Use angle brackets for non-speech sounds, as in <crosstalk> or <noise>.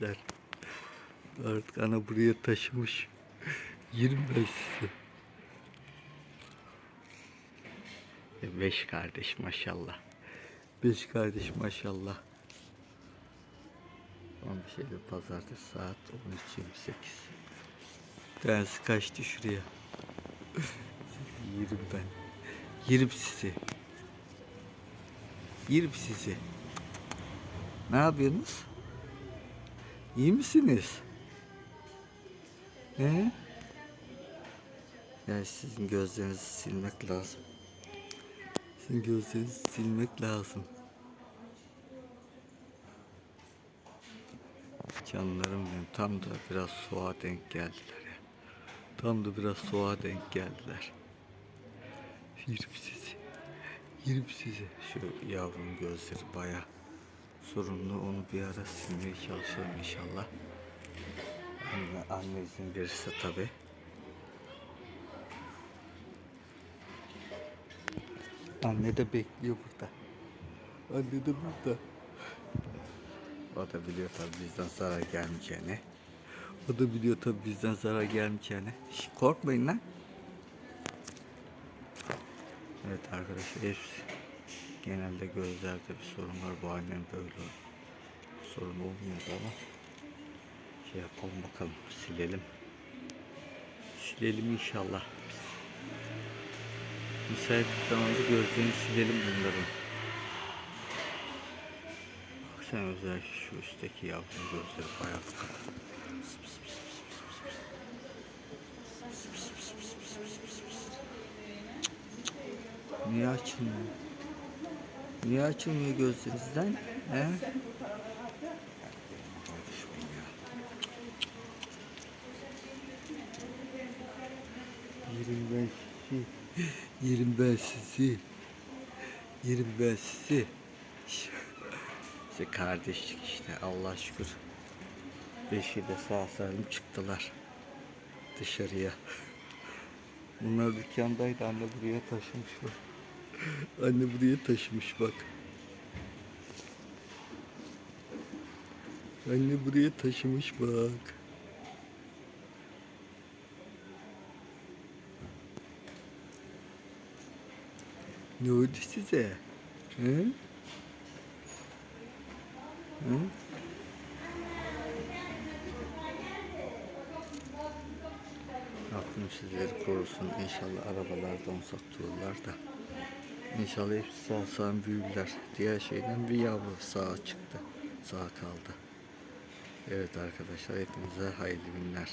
kardeşler. Artık ana buraya taşımış. 25 sizi. E, Beş kardeş maşallah. Beş kardeş maşallah. Ama bir şeyde pazartesi saat 13.28. Tanesi kaçtı şuraya. Yerim ben. Yerim sizi. Yerim sizi. Ne yapıyorsunuz? İyi misiniz? He? Ya sizin gözlerinizi silmek lazım. Sizin gözlerinizi silmek lazım. Canlarım benim tam da biraz soğuğa denk geldiler ya. Tam da biraz soğuğa denk geldiler. Yerim sizi. Yerim sizi. Şu yavrunun gözleri baya sorunlu. Onu bir ara silmeye çalışalım inşallah. Anne, anne izin verirse tabi. Anne de bekliyor burada. Anne de burada. O da biliyor tabi bizden zarar gelmeyeceğini. O da biliyor tabi bizden zarar gelmeyeceğini. Şş, korkmayın lan. Evet arkadaşlar hepsi genelde gözlerde bir sorun var. Bu annem böyle sorun olmuyordu ama şey yapalım bakalım silelim. Silelim inşallah. Müsait bir zamanda gözlerini silelim bunların. Baksana özellikle şu üstteki yavrunun gözleri bayağı Niye açılmıyor? Niye açılmıyor gözlerinizden? He? Yerim ben sizi. Yerim ben sizi. <laughs> İşte kardeşlik işte Allah şükür. Beşi de sağ salim çıktılar dışarıya. <laughs> Bunlar dükkandaydı anne buraya taşımış bak. Anne buraya taşımış bak. Anne buraya taşımış bak. Ne oldu size? Hı? Hı? Rabbim sizleri korusun. İnşallah arabalardan satıyorlar da. İnşallah hepsi sağ salim büyürler. Diğer şeyden bir yavru sağa çıktı. Sağ kaldı. Evet arkadaşlar hepinize hayırlı günler.